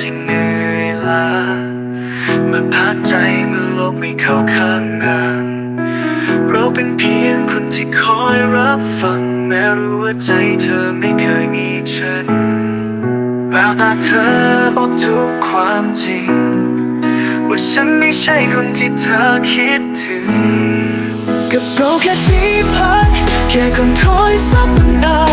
ที่เหนื่อยล้ามาพักใจเมื่อโลกไม่เข้าข้างกันเราเป็นเพียงคนที่คอยรับฟัง แม้รู้ว่าใจเธอไม่เคยมีฉันแววตาเธอบอกทุกความจริง ว่าฉันไม่ใช่คนที่เธอคิดถึง กับเราแค่ที่พักแค่คนคอยสักนา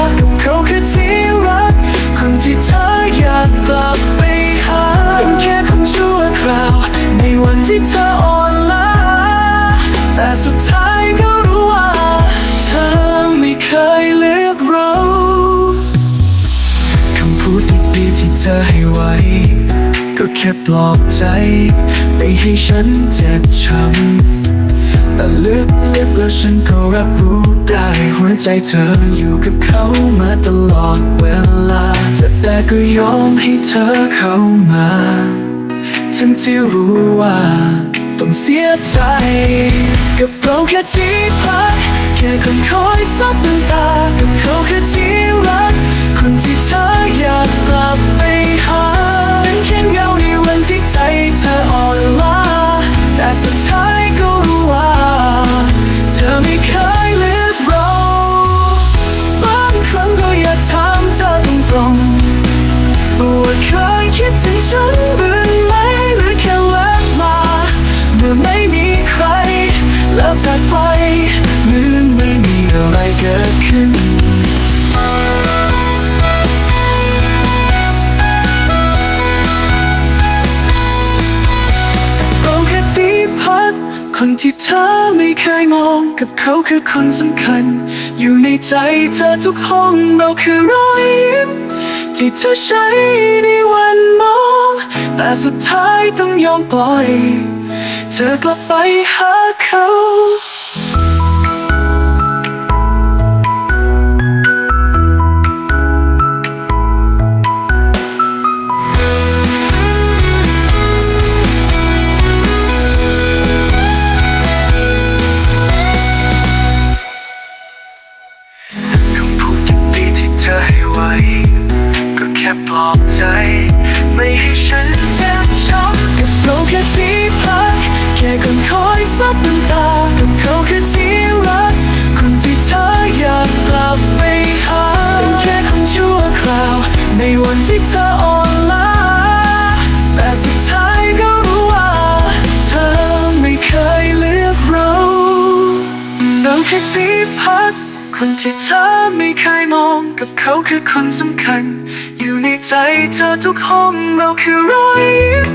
ที่เธออ่อนล้าแต่สุดท้ายก็รู้ว่า เธอไม่เคยเลือกเรา คำพูดดีๆที่เธอให้ไว้ ก็แค่ปลอบใจ ไปให้ฉันเจ็บช้ำแต่ลึกๆแล้วฉันก็รับรู้ได้ หัวใจเธออยู่กับเขามาตลอดเวลาจะแต่ก็ยอมให้เธอเข้ามา ทั้งที่รู้ว่าต้องเสียใจ กับเราแค่ที่พักแค่คนคอยซับน้ำตา กับเขาแค่ที่รัก คนที่เธออยากกลับไปหาเป็นแค่เงาในวันที่ใจเธออ่อนล้าแต่สุดท้ายก็รู้ว่า เธอไม่เคยเลือกเราบางครั้งก็อยากถามเธอตรงๆว่าเคยคิดถึงฉันากไปเหมือนไม่มีอะไรเกิดขึ้นเราแค่ที่พักคนที่เธอไม่เคยมองกับเขาคือคนสำคัญ อยู่ในใจเธอทุกห้องเราคือรอยยิ้มที่เธอใช้ในวันมอง แต่สุดท้ายต้องยอมปล่อย เธอกลับไปหาเขา ซับน้ำตากับเขาคือที่รัก คนที่เธออยากกลับไปหาเป็นแค่คนชั่วคราว ในวันที่เธออ่อนล้าแต่สุดท้ายก็รู้ว่า เธอไม่เคยเลือกเราเราแค่ที่พักคนที่เธอไม่เคยมองกับเขาคือคนสำคัญ อยู่ในใจเธอทุกห้องเราคือรอยยิ้ม